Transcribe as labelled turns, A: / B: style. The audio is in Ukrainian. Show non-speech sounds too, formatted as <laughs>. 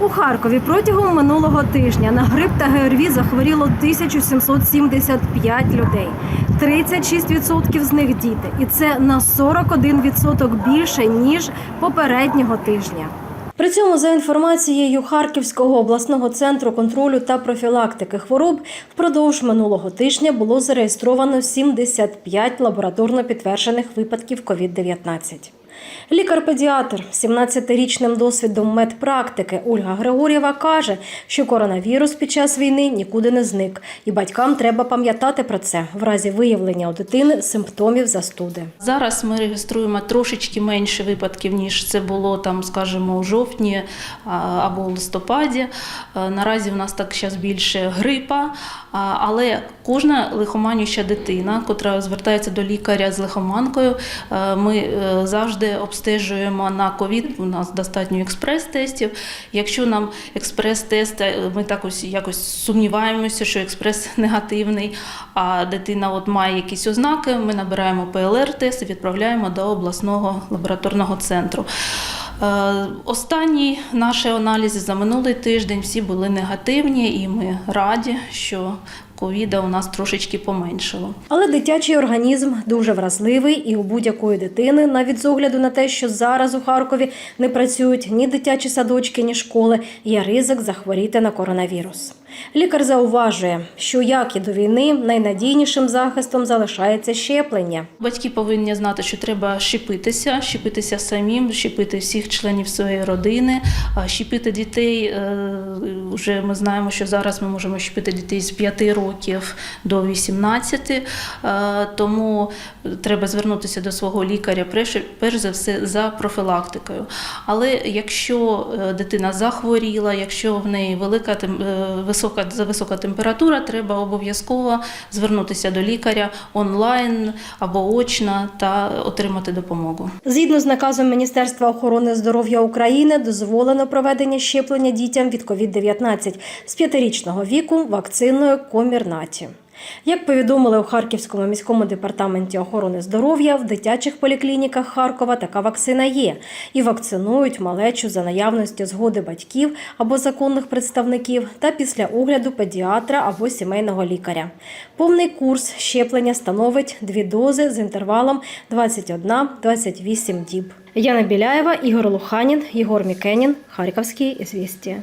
A: У Харкові протягом минулого тижня на грип та ГРВІ захворіло 1775 людей. 36% з них діти, і це на 41% більше ніж попереднього тижня. При цьому, за інформацією Харківського обласного центру контролю та профілактики хвороб, впродовж минулого тижня було зареєстровано 75 лабораторно підтверджених випадків COVID-19. Лікар-педіатр з 17-річним досвідом медпрактики Ольга Григорєва каже, що коронавірус під час війни нікуди не зник, і батькам треба пам'ятати про це в разі виявлення у дитини симптомів застуди.
B: Зараз ми реєструємо трошечки менше випадків, ніж це було там, скажімо, у жовтні або у листопаді. Е, Наразі в нас так зараз більше грипа, але кожна лихоманюща дитина, котра звертається до лікаря з лихоманкою, е, ми е, завжди обстежуємо на ковід. У нас достатньо експрес-тестів. Якщо нам експрес-тест, е, ми так ось якось сумніваємося, що експрес <laughs> негативний, а дитина от має якісь ознаки, ми набираємо ПЛР-тест і відправляємо до обласного лабораторного центру. Е, Останні наші аналізи за минулий тиждень всі були негативні, і ми раді, що ковіда у нас трошечки поменшало.
A: Але дитячий організм дуже вразливий, і у будь-якої дитини, навіть з огляду на те, що зараз у Харкові не працюють ні дитячі садочки, ні школи, є ризик захворіти на коронавірус. Лікар зауважує, що як і до війни найнадійнішим захистом залишається щеплення.
B: Батьки повинні знати, що треба щепитися, щепитися самим, щепити всіх членів своєї родини, щепити дітей. е, Вже ми знаємо, що зараз ми можемо щепити дітей з 5 років до 18, е, тому треба звернутися до свого лікаря перш- за все за профілактикою. Але якщо е, дитина захворіла, якщо в неї велика тем- за висока температура, треба обов'язково звернутися до лікаря онлайн або очно та отримати допомогу.
A: Згідно з наказом Міністерства охорони здоров'я України, дозволено проведення щеплення дітям від COVID-19 з п'ятирічного віку вакциною Комірнаті. Як повідомили у Харківському міському департаменті охорони здоров'я, в дитячих поліклініках Харкова така вакцина є і вакцинують малечу за наявності згоди батьків або законних представників та після огляду педіатра або сімейного лікаря. Повний курс щеплення становить дві дози з інтервалом 21-28 діб. Яна Біляєва, Ігор Луханін, Єгор Мікенін, Харківські звісті.